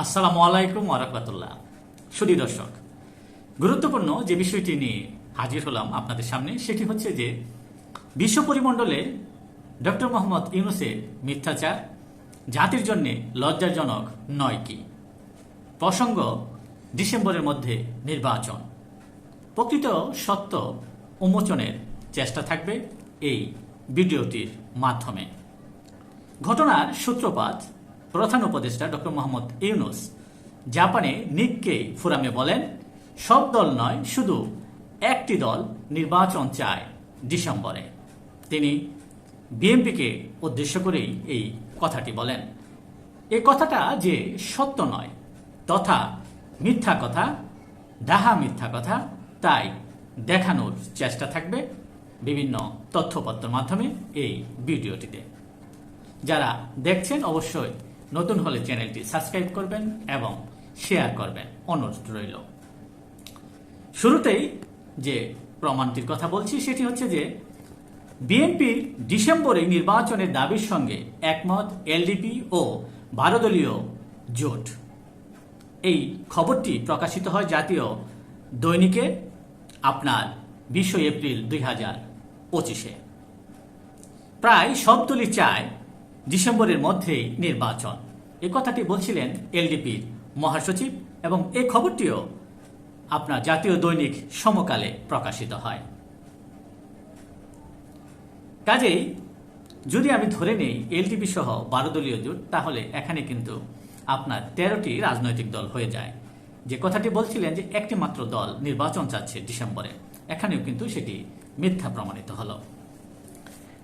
আসসালামু আলাইকুম ওরহমতুল্লাহ সুদী দর্শক, গুরুত্বপূর্ণ যে বিষয়টি নিয়ে হাজির হলাম আপনাদের সামনে সেটি হচ্ছে যে বিশ্ব পরিমণ্ডলে ডক্টর মোহাম্মদ ইউনুসের মিথ্যাচার জাতির জন্য লজ্জাজনক নয় কি? প্রসঙ্গ ডিসেম্বরের মধ্যে নির্বাচন। প্রকৃত সত্য উন্মোচনের চেষ্টা থাকবে এই ভিডিওটির মাধ্যমে। ঘটনার সূত্রপাত প্রধান উপদেষ্টা ডক্টর মোহাম্মদ ইউনুস। জাপানে নিককে ফোরামে বলেন, সব দল নয়, শুধু একটি দল নির্বাচন চায় ডিসেম্বরে। তিনি বিএনপিকে উদ্দেশ্য করেই এই কথাটি বলেন। এ কথাটা যে সত্য নয়, তথা মিথ্যা কথা, ডাহা মিথ্যা কথা, তাই দেখানোর চেষ্টা থাকবে বিভিন্ন তথ্যপত্রের মাধ্যমে এই ভিডিওটিতে। যারা দেখছেন, অবশ্যই নতুন হলে চ্যানেলটি সাবস্ক্রাইব করবেন এবং শেয়ার করবেন। অনুরোধ রইল। শুরুতেই যে প্রমাণটির কথা বলছি, সেটি হচ্ছে যে বিএনপি ডিসেম্বরে নির্বাচনের দাবির সঙ্গে একমত এলডিপি ও বারোদলীয় জোট। এই খবরটি প্রকাশিত হয় জাতীয় দৈনিকে আপনার বিশে এপ্রিল দুই হাজার পঁচিশে। প্রায় সব দলই চায় ডিসেম্বরের মধ্যেই নির্বাচন। এ কথাটি বলছিলেন এলডিপির মহাসচিব এবং এই খবরটিও আপনার জাতীয় দৈনিক সমকালে প্রকাশিত হয়। কাজেই যদি আমি ধরে নেই এলটিপি সহ বারো দলীয় জোট, তাহলে এখানে কিন্তু আপনার তেরোটি রাজনৈতিক দল হয়ে যায়। যে কথাটি বলছিলেন যে একটি মাত্র দল নির্বাচন চাচ্ছে ডিসেম্বরে, এখানেও কিন্তু সেটি মিথ্যা প্রমাণিত হলো।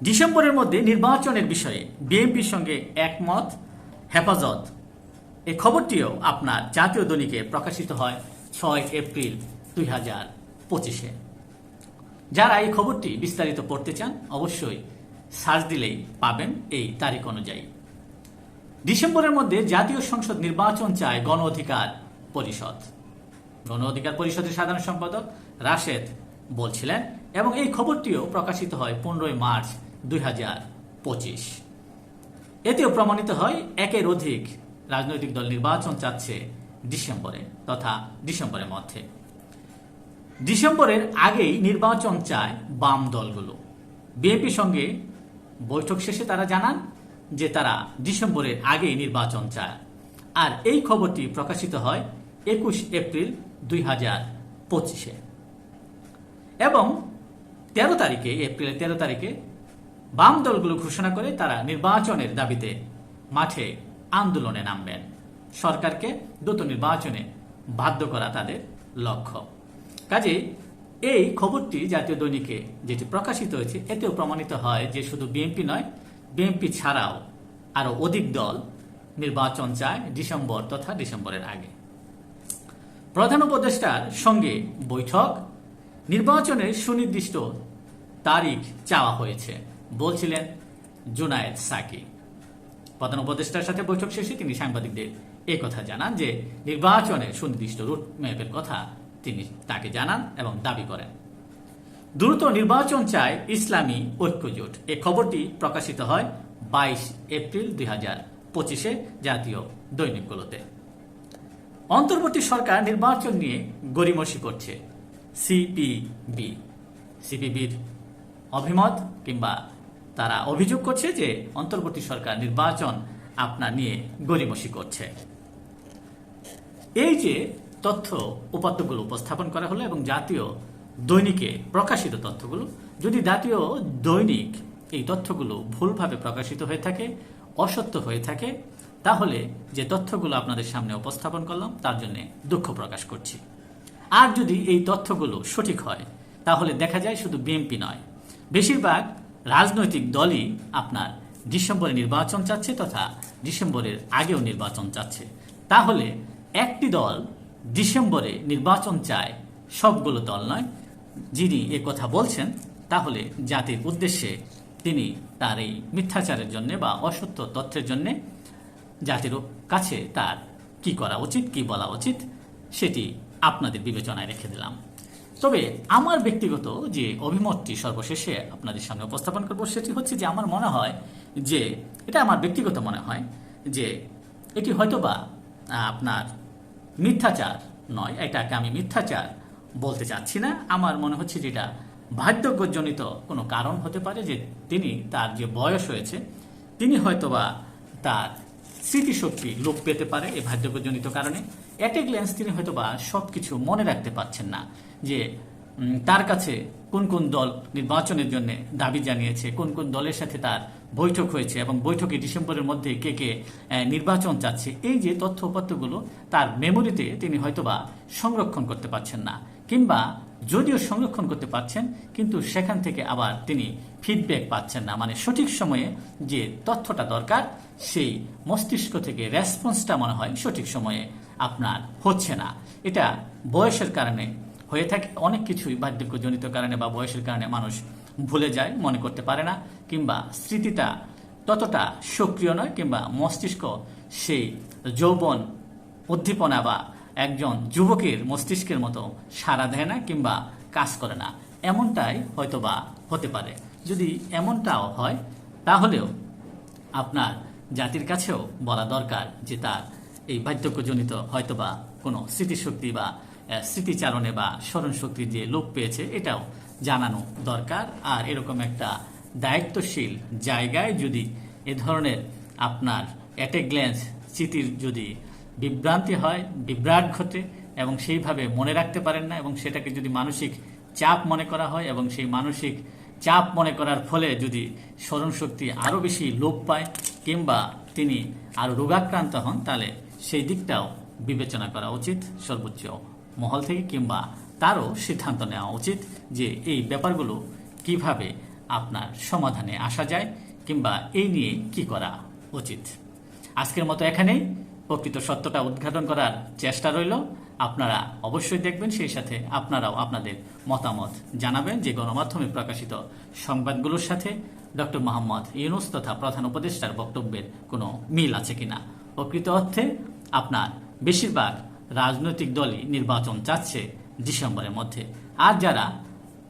ডিসেম্বরের মধ্যে নির্বাচনের বিষয়ে বিএনপির সঙ্গে একমত, হেফাজত। এই খবরটিও আপনার জাতীয় দৈনিকে প্রকাশিত হয় ছয় এপ্রিল দুই হাজার পঁচিশে। যারা এই খবরটি বিস্তারিত পড়তে চান, অবশ্যই সার্চ দিলেই পাবেন এই তারিখ অনুযায়ী। ডিসেম্বরের মধ্যে জাতীয় সংসদ নির্বাচন চায় গণ অধিকার পরিষদ। গণ অধিকার পরিষদের সাধারণ সম্পাদক রাশেদ বলছিলেন, এবং এই খবরটিও প্রকাশিত হয় পনেরোই মার্চ দুই হাজার পঁচিশ। এতেও প্রমাণিত হয় একের অধিক রাজনৈতিক দল নির্বাচন চাচ্ছে ডিসেম্বরে তথা ডিসেম্বরের মধ্যে। ডিসেম্বরের আগেই নির্বাচন চায় বাম দলগুলো। বিএনপির সঙ্গে বৈঠক শেষে তারা জানান যে তারা ডিসেম্বরের আগেই নির্বাচন চায়। আর এই খবরটি প্রকাশিত হয় একুশ এপ্রিল দুই হাজার পঁচিশে। এবং তেরো তারিখে, এপ্রিলের তেরো তারিখে বাম দলগুলো ঘোষণা করে তারা নির্বাচনের দাবিতে মাঠে আন্দোলনে নামবেন। সরকারকে দ্রুত নির্বাচনে বাধ্য করা তাদের লক্ষ্য। কাজে এই খবরটি জাতীয় দৈনিকে যেটি প্রকাশিত হয়েছে, এতেও প্রমাণিত হয় যে শুধু বিএনপি নয়, বিএনপি ছাড়াও আরও অধিক দল নির্বাচন চায় ডিসেম্বর তথা ডিসেম্বরের আগে। প্রধান উপদেষ্টার সঙ্গে বৈঠক। নির্বাচনের সুনির্দিষ্ট তারিখ চাওয়া হয়েছে। বলছিলেন জুনায়েদ সাকি। প্রধান উপদেষ্টার সাথে বৈঠক শেষে তিনি সাংবাদিকদের কথা জানান যে নির্বাচনের সুনির্দিষ্ট রুট ম্যাপের কথা তিনি তাকে জানান এবং দাবি করেন। দ্রুত নির্বাচন চায় ইসলামী ঐক্যজোট। এ খবরটি প্রকাশিত হয় বাইশ এপ্রিল দুই হাজার পঁচিশে জাতীয় দৈনিকগুলোতে। অন্তর্বর্তী সরকার নির্বাচন নিয়ে গরিমসি করছে। সিপিবি। সিপিবির অভিমত কিংবা তারা অভিযোগ করছে যে অন্তর্বর্তী সরকার নির্বাচন আপনার নিয়ে গরিমসি করছে। এই যে তথ্য উপাত্তগুলো উপস্থাপন করা হলো এবং জাতীয় দৈনিকে প্রকাশিত তথ্যগুলো, যদি জাতীয় দৈনিক এই তথ্যগুলো ভুলভাবে প্রকাশিত হয়ে থাকে, অসত্য হয়ে থাকে, তাহলে যে তথ্যগুলো আপনাদের সামনে উপস্থাপন করলাম, তার জন্য দুঃখ প্রকাশ করছি। আর যদি এই তথ্যগুলো সঠিক হয়, তাহলে দেখা যায় শুধু বিএনপি নয়, বেশিরভাগ রাজনৈতিক দলই আপনার ডিসেম্বরে নির্বাচন চাচ্ছে তথা ডিসেম্বরের আগেও নির্বাচন চাচ্ছে। তাহলে একটি দল ডিসেম্বরে নির্বাচন চায় সবগুলো দল নয়। যিনি এ কথা বলছেন, তাহলে জাতির উদ্দেশ্যে তিনি তার এই মিথ্যাচারের জন্য বা অসত্য তথ্যের জন্যে জাতির কাছে তার কি করা উচিত, কি বলা উচিত, সেটি আপনাদের বিবেচনায় রেখে দিলাম। তবে আমার ব্যক্তিগত যে অভিমতটি সর্বশেষে আপনাদের সামনে উপস্থাপন করব সেটি হচ্ছে যে আমার মনে হয় যে, এটা আমার ব্যক্তিগত মনে হয় যে, এটি হয়তোবা আপনার মিথ্যাচার নয়, এটাকে আমি মিথ্যাচার বলতে চাচ্ছি না। আমার মনে হচ্ছে যেটা ভাগ্যজনিত কোনো কারণ হতে পারে যে তিনি তার যে বয়স হয়েছে, তিনি হয়তোবা তার স্মৃতিশক্তি লোপ পেতে পারে এই ভাগ্যজনিত কারণে। অ্যাট এ গ্ল্যান্স তিনি হয়তো বা সব কিছু মনে রাখতে পারছেন না যে তার কাছে কোন কোন দল নির্বাচনের জন্য দাবি জানিয়েছে, কোন কোন দলের সাথে তার বৈঠক হয়েছে এবং বৈঠকে ডিসেম্বরের মধ্যে কে কে নির্বাচন চাচ্ছে, এই যে তথ্য উপাত্তগুলো তার মেমোরিতে তিনি হয়তোবা সংরক্ষণ করতে পারছেন না। কিংবা যদিও সংরক্ষণ করতে পারছেন, কিন্তু সেখান থেকে আবার তিনি ফিডব্যাক পাচ্ছেন না। মানে সঠিক সময়ে যে তথ্যটা দরকার, সেই মস্তিষ্ক থেকে রেসপন্সটা মনে হয় সঠিক সময়ে আপনার হচ্ছে না। এটা বয়সের কারণে হয়ে থাকে। অনেক কিছুই বার্ধক্যজনিত কারণে বা বয়সের কারণে মানুষ ভুলে যায়, মনে করতে পারে না, কিংবা স্মৃতিটা ততটা সক্রিয় নয়, কিংবা মস্তিষ্ক সেই যৌবন উদ্দীপনা বা একজন যুবকের মস্তিষ্কের মতো সাড়া দেয় না, কিংবা কাজ করে না। এমনটাই হয়তোবা হতে পারে। যদি এমনটাও হয়, তাহলেও আপনার জাতির কাছেও বলা দরকার যে তার এই বার্ধক্যজনিত হয়তোবা কোনো স্মৃতিশক্তি বা স্মৃতিচারণে বা স্মরণশক্তি যে লোপ পেয়েছে, এটাও জানানো দরকার। আর এরকম একটা দায়িত্বশীল জায়গায় যদি এ ধরনের আপনার অ্যাট গ্ল্যান্স স্মৃতির যদি বিভ্রান্তি হয়, বিভ্রাট ঘটে এবং সেইভাবে মনে রাখতে পারেন না এবং সেটাকে যদি মানসিক চাপ মনে করা হয় এবং সেই মানসিক চাপ মনে করার ফলে যদি স্মরণশক্তি আরও বেশি লোপ পায় কিংবা তিনি আরও রোগাক্রান্ত হন, তাহলে সেই দিকটাও বিবেচনা করা উচিত, সর্বোচ্চ মহল থেকে কিংবা তারও সিদ্ধান্ত নেওয়া উচিত যে এই ব্যাপারগুলো কীভাবে আপনার সমাধানে আসা যায় কিংবা এই নিয়ে কি করা উচিত। আজকের মতো এখানেই। প্রকৃত সত্যটা উদ্ঘাটন করার চেষ্টা রইল। আপনারা অবশ্যই দেখবেন, সেই সাথে আপনারাও আপনাদের মতামত জানাবেন যে গণমাধ্যমে প্রকাশিত সংবাদগুলোর সাথে। ডক্টর মোহাম্মদ ইউনুস তথা প্রধান উপদেষ্টার বক্তব্যের কোনো মিল আছে কিনা? প্রকৃত অর্থে আপনার বেশিরভাগ রাজনৈতিক দলই নির্বাচন চাচ্ছে ডিসেম্বরের মধ্যে। আর যারা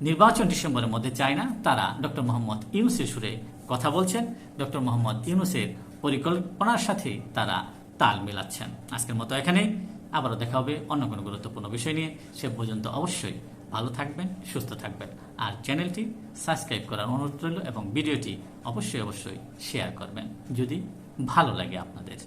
নির্বাচন ডিসেম্বরের মধ্যে চায় না, তারা ডক্টর মোহাম্মদ ইউনুসের সুরে কথা বলছেন। ডক্টর মোহাম্মদ ইউনুসের পরিকল্পনার সাথে তারা তাল মেলাচ্ছেন। আজকের মতো এখানেই। আবারও দেখা হবে অন্য কোনো গুরুত্বপূর্ণ বিষয় নিয়ে। সে পর্যন্ত অবশ্যই ভালো থাকবেন, সুস্থ থাকবেন। আর চ্যানেলটি সাবস্ক্রাইব করার অনুরোধ রইল এবং ভিডিওটি অবশ্যই অবশ্যই শেয়ার করবেন যদি ভালো লাগে আপনাদের।